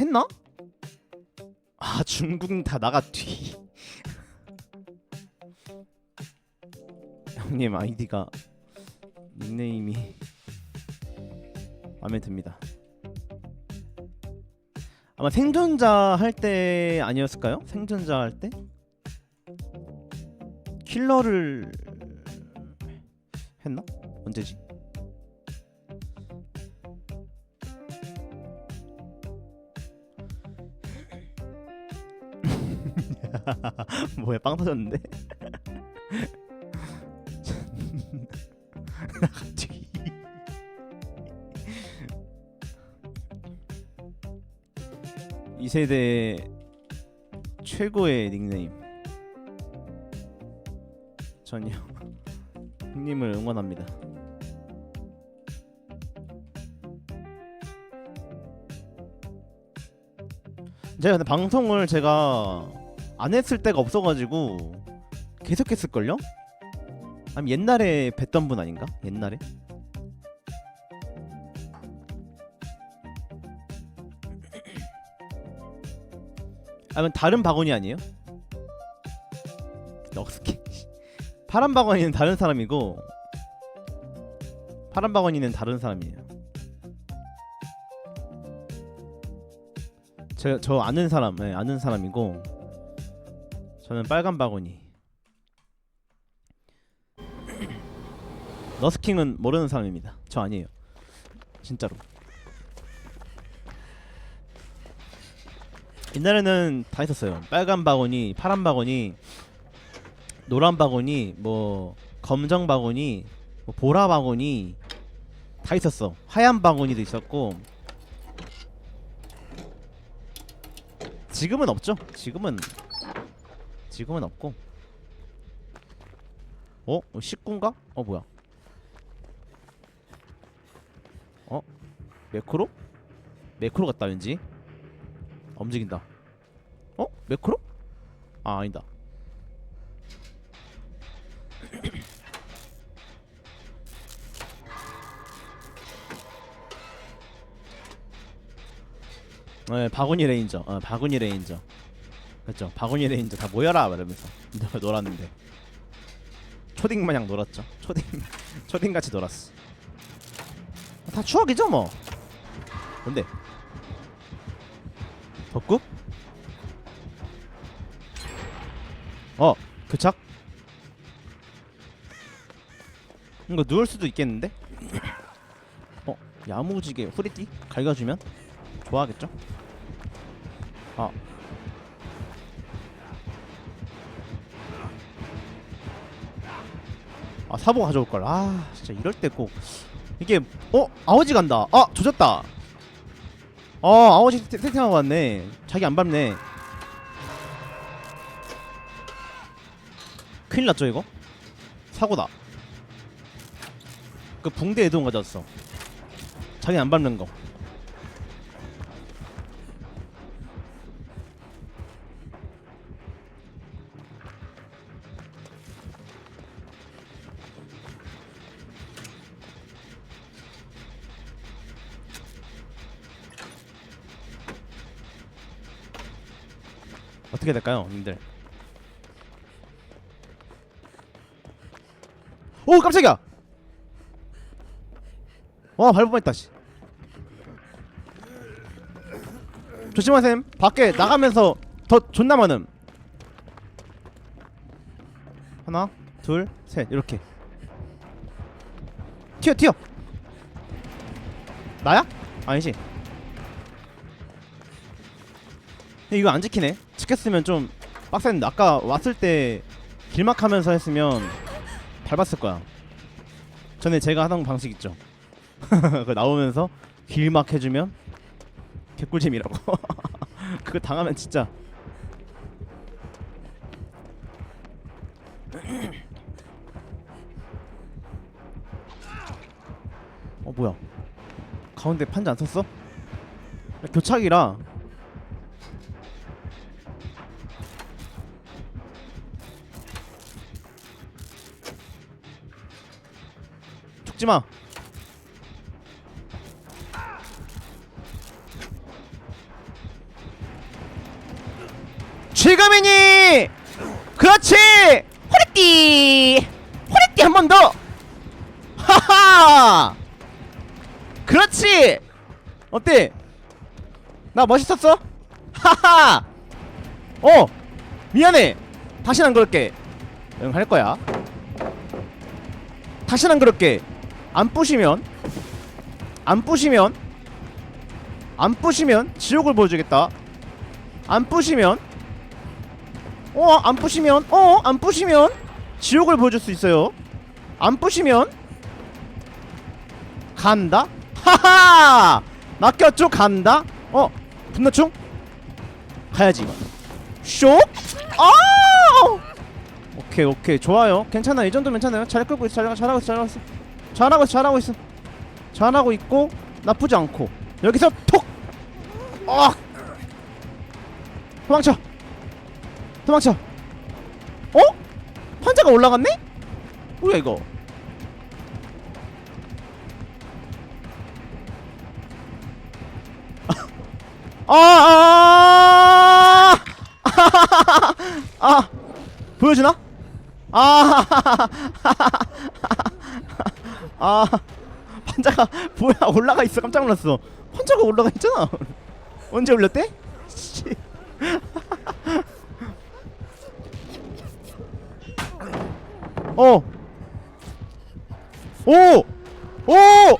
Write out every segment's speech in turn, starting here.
했나? 아 중국 다 나갔뒤 형님 아이디가 닉네임이 마음에 듭니다 아마 생존자 할 때 아니었을까요? 생존자 할 때? 킬러를 했나? 언제지? 뭐야 빵 터졌는데? 나갔지 이 세대 최고의 닉네임. 전요 형님을 응원합니다. 제가 근데 방송을 제가 안 했을 때가 없어가지고 계속 했을걸요? 아니 옛날에 뵀던 분 아닌가? 옛날에? 아니면 다른 바구니 아니에요? 넉스키 파란 바구니는 다른 사람이고 파란 바구니는 다른 사람이에요 저, 저 아는 사람, 네, 아는 사람이고 저는 빨간 바구니. 너스킹은 모르는 사람입니다. 저 아니에요. 진짜로. 옛날에는 다 있었어요. 빨간 바구니, 파란 바구니, 노란 바구니, 뭐 검정 바구니, 뭐 보라 바구니 다 있었어. 하얀 바구니도 있었고 지금은 없죠. 지금은 지금은 없고. 어? 어 19인가? 어 뭐야? 어? 매크로? 매크로 같다 왠지. 아, 움직인다. 어? 매크로? 아 아니다. 네, 바구니 레인저. 어, 바구니 레인저. 그렇죠. 바구니 레인저 다 모여라 이러면서 놀았는데. 초딩 마냥 놀았죠. 초딩 초딩 같이 놀았어. 다 추억이죠 뭐. 뭔데? 덕구? 어, 교착? 이거 누울 수도 있겠는데? 어, 야무지게 후리띠 갈겨주면 좋아하겠죠? 아. 아 사보 가져올 걸. 아 진짜 이럴 때 꼭 이게 어 아버지 간다. 아 조졌다. 어 아버지 세- 세팅하고 왔네. 자기 안 밟네. 큰일 났죠 이거? 사고다. 그 붕대 애동 가져왔어. 자기 안 밟는 거. 어떻게 될까요, 님들? 오 깜짝이야! 와 밟을 뻔했다 씨. 조심하셈. 밖에 나가면서 더 존나 많음. 하나, 둘, 셋 이렇게. 튀어 튀어. 나야? 아니지. 근데 이거 안 지키네. 지켰으면 좀 빡셌는데 아까 왔을 때 길막하면서 했으면 밟았을 거야. 전에 제가 하던 방식 있죠. 그 나오면서 길막 해주면 개꿀잼이라고. 그거 당하면 진짜. 어 뭐야? 가운데 판자 안 섰어? 교착이라 죽지 마. 지금이니 그렇지! 호리띠! 호리띠 한 번 더! 하하! 그렇지! 어때? 나 멋있었어? 하하! 어! 미안해! 다신 안 그럴게. 응 할 거야. 다신 안 그럴게 안 부시면 안 부시면 안 부시면 지옥을 보여주겠다. 안 부시면 어 안 부시면 어 안 부시면 지옥을 보여줄 수 있어요. 안 부시면 간다? 하하! 맡겼죠? 간다? 어 분노충? 가야지 쇽 아! 오케이 오케이. 좋아요. 괜찮아 이 정도면 괜찮아요. 잘 끌고 있어. 잘, 잘하고 있어. 잘하고 있어 잘하고 있어 잘하고 있어 잘하고 있고 나쁘지 않고 여기서 톡 어! 도망쳐 도망쳐 어? 환자가 올라갔네? 뭐야 이거 아, 아, 아, 보여주나? 아, 아, 환자가 뭐야 올라가 있어 깜짝 놀랐어. 환자가 올라가 있잖아. 언제 올렸대? 씨. 어. 오! 오!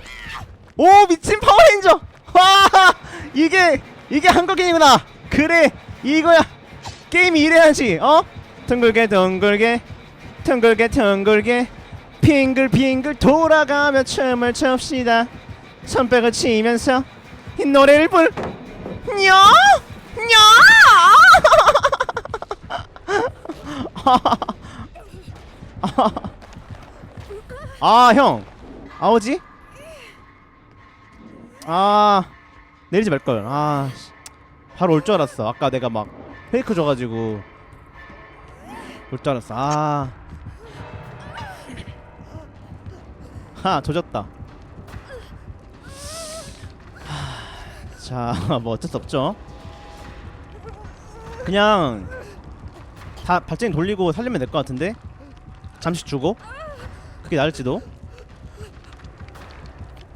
오 미친 파워레인저! 와! 이게 이게 한국인이구나. 그래 이거야. 게임이 이래야지. 어? 둥글게 둥글게 둥글게 둥글게 빙글빙글 돌아가며 춤을 춥시다. 손뼉을 치면서 이 노래를 불. 냐! 냐! 아, 형. 아오지? 아, 내리지 말걸. 아, 씨. 바로 올 줄 알았어. 아까 내가 막 페이크 줘가지고 올 줄 알았어. 아, 하, 조졌다. 하, 자, 뭐 어쩔 수 없죠. 그냥 다 발전기 돌리고 살리면 될 것 같은데? 잠시 주고. 그게 나을지도.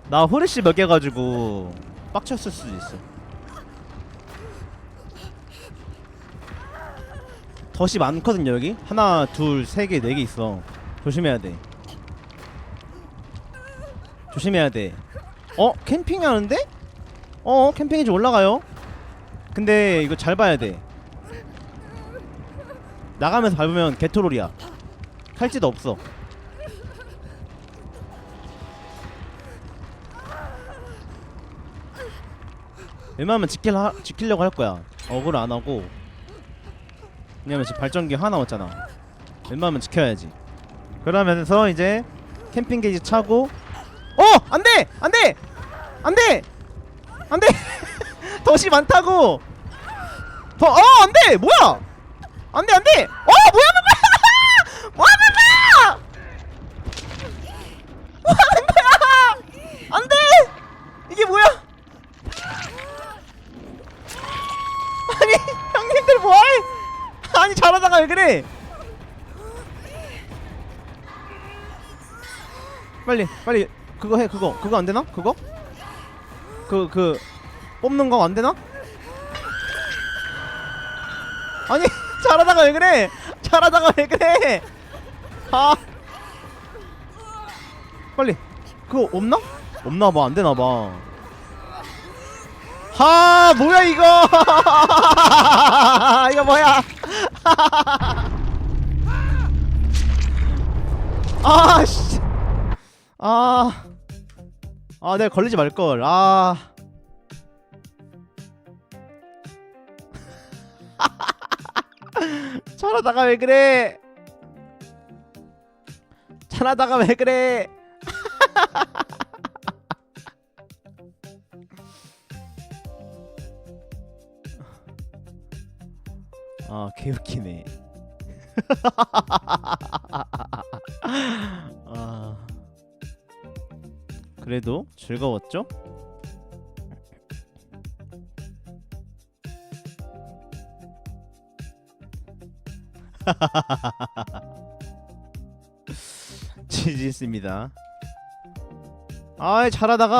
나 후레쉬 먹여가지고 빡쳤을 수도 있어. 덫이 많거든요 여기. 하나 둘 세 개 네 개 있어. 조심해야 돼 조심해야 돼. 어? 캠핑 하는데? 어 캠핑이 좀 올라가요. 근데 이거 잘 봐야 돼. 나가면서 밟으면 개토롤이야. 칼지도 없어. 웬만하면 지킬 하, 지키려고 할 거야. 어그로 안 하고. 왜냐면 지금 발전기 하나 남았잖아. 웬만하면 지켜야지. 그러면서 이제 캠핑 게이지 차고 어! 안돼! 안돼! 안돼! 안돼! 덫이 많다고! 더, 어! 안돼! 뭐야! 안돼 안돼! 어! 뭐야 뭐야! 거야! 뭐하는 거야! 안돼! 이게 뭐야! 아니 형님들 뭐해? 아니 잘하다가 왜 그래? 빨리 빨리 그거 해 그거 그거 안 되나? 그거? 그그 뽑는 거 안 되나? 아니 잘하다가 왜 그래? 잘하다가 왜 그래? 아 빨리 그거 없나? 없나 봐 안 되나 봐. 하 뭐야 이거 이거 뭐야 아씨 아, 아, 내가 걸리지 말걸. 아. 잘하다가 왜 그래? 잘하다가 왜 그래? 아, 개웃기네. 아. 그래도 즐거웠죠? 지지했습니다. 아 잘하다가